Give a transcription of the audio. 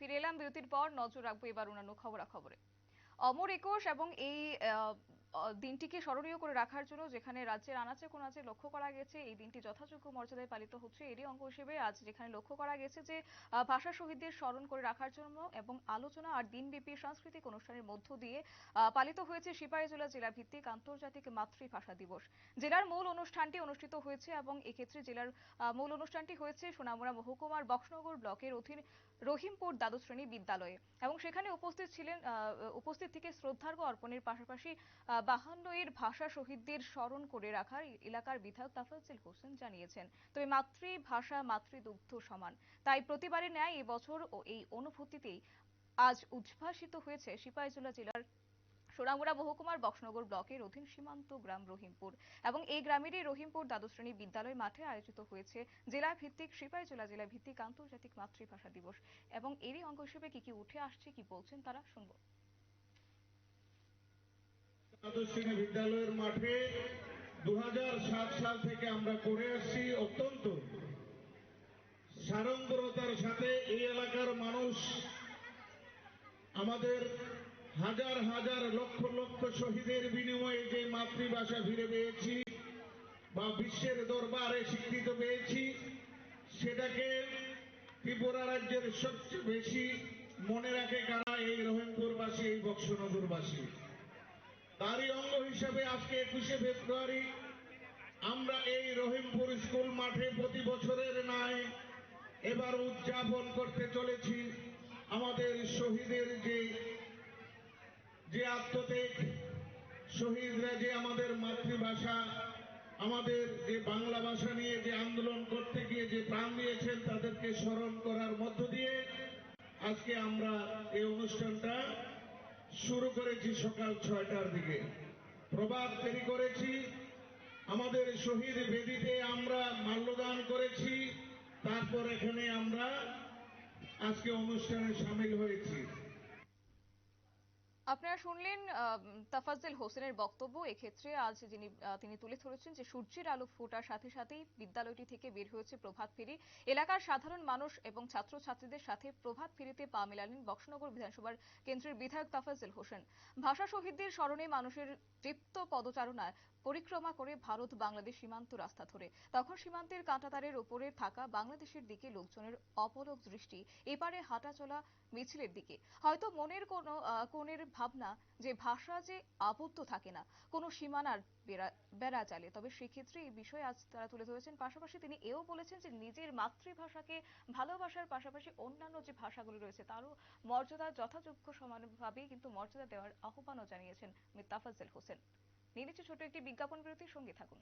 ফিরে এলাম বিরতির পর নজর রাখব এবার অন্যান্য খবরাখবরে। অমর একুশ এবং এই দিনটিকে স্মরণীয় করে রাখার জন্য যেখানে রাজ্যের আনাচে কোনাচে লক্ষ্য করা গেছে, এই দিনটি যথাযোগ্য মর্যাদায় পালিত হচ্ছে। এরই অঙ্গ হিসেবে আজ যেখানে লক্ষ্য করা গেছে যে ভাষা শহীদদের স্মরণ করে রাখার জন্য এবং আলোচনা আর দিনব্যাপী সাংস্কৃতিক অনুষ্ঠানের মধ্য দিয়ে পালিত হয়েছে সিপাহীজলা জেলা ভিত্তিক আন্তর্জাতিক মাতৃভাষা দিবস। জেলার মূল অনুষ্ঠানটি অনুষ্ঠিত হয়েছে এবং এক্ষেত্রে জেলার মূল অনুষ্ঠানটি হয়েছে সোনামুড়া মহকুমার বক্সনগর ব্লকের অধীন রহিমপুর দ্বাদশ শ্রেণি বিদ্যালয়ে। এবং সেখানে উপস্থিত ছিলেন উপস্থিত থেকে শ্রদ্ধার্ঘ্য অর্পণের পাশাপাশি ভাষা শহীদদের স্মরণ করে রাখার এলাকার বিধায়ক হোসেন জানিয়েছেন, তবে মাতৃভাষা, মাতৃদুগ্ধ সমান। তাই প্রতিবারের ন্যায় এবছর ও এই অনুভূতিতেই আজ উদ্ভাসিত হয়েছে জেলার সোনামুড়া মহকুমার বক্সনগর ব্লকের অধীন সীমান্ত গ্রাম রহিমপুর এবং এই গ্রামেরই রহিমপুর দ্বাদশ শ্রেণি বিদ্যালয় মাঠে আয়োজিত হয়েছে জেলা ভিত্তিক সিপাহীজলা জেলা ভিত্তিক আন্তর্জাতিক মাতৃভাষা দিবস এবং এরই অঙ্গ হিসেবে কি কি উঠে আসছে, কি বলছেন তারা, শুনব। দ্বাদশ শ্রেণি বিদ্যালয়ের মাঠে দু হাজার সাত সাল থেকে আমরা করে আসছি অত্যন্ত সাড়ম্বরতার সাথে এই এলাকার মানুষ আমাদের হাজার হাজার লক্ষ লক্ষ শহীদের বিনিময়ে যে মাতৃভাষা ফিরে পেয়েছি বা বিশ্বের দরবারে স্বীকৃত পেয়েছি, সেটাকে ত্রিপুরা রাজ্যের সবচেয়ে বেশি মনে রাখে কারা এই রহিমপুরবাসী, এই বক্সনগরবাসী। তারই অঙ্গ হিসেবে আজকে একুশে ফেব্রুয়ারি আমরা এই রহিমপুর স্কুল মাঠে প্রতি বছরের ন্যায় এবার উদযাপন করতে চলেছি। আমাদের শহীদের যে যে আত্মত্যাগ, শহীদরা যে আমাদের মাতৃভাষা, আমাদের যে বাংলা ভাষা নিয়ে যে আন্দোলন করতে গিয়ে যে প্রাণ দিয়েছেন, তাদেরকে স্মরণ করার মধ্য দিয়ে আজকে আমরা এই অনুষ্ঠানটা শুরু করেছি সকাল ছয়টার দিকে। প্রভাত ফেরি করেছি। আমাদের শহীদ বেদিতে আমরা মাল্যদান করেছি। তারপর এখানে আমরা আজকে অনুষ্ঠানে সামিল হয়েছি। আপনারা শুনলেন তাফাজ্জেল হোসেনের বক্তব্য। এক্ষেত্রে আজ যিনি তিনি তুলে ধরেছেন যে সূর্যের আলো ফোটার সাথে সাথেই বিদ্যালয়টি থেকে বের হয়েছে প্রভাত ফেরি। এলাকার সাধারণ মানুষ এবং ছাত্রছাত্রীদের সাথে প্রভাত ফেরিতে পা মেলালেন বক্সনগর বিধানসভার কেন্দ্রের বিধায়ক তাফাজ্জেল হোসেন। ভাষা শহীদদের স্মরণে মানুষের তৃপ্ত পদচারণায় পরিক্রমা করে ভারত বাংলাদেশ সীমান্ত রাস্তা ধরে। তখন সীমান্তের কাঁটাতারের ওপরে থাকা বাংলাদেশের দিকে লোকজনের অপলক দৃষ্টি, এপারে হাঁটা চলা মিছিলের দিকে। হয়তো মনের কোনো কোণের ভাবনা যে ভাষা যে আবদ্ধ থাকে না, কোনো সীমানার বেড়া- চালে তবে সেক্ষেত্রে এই বিষয়ে আজ তারা তুলে ধরেছেন। পাশাপাশি তিনি এও বলেছেন যে নিজের মাতৃভাষাকে ভালোবাসার পাশাপাশি অন্যান্য যে ভাষাগুলি রয়েছে, তারও মর্যাদা যথাযোগ্য সমানভাবেই কিন্তু মর্যাদা দেওয়ার আহ্বানও জানিয়েছেন মির তাফাজ্জেল হোসেন। নিয়ে নিচ্ছে ছোট একটি বিজ্ঞাপন বিরতির সঙ্গে থাকুন।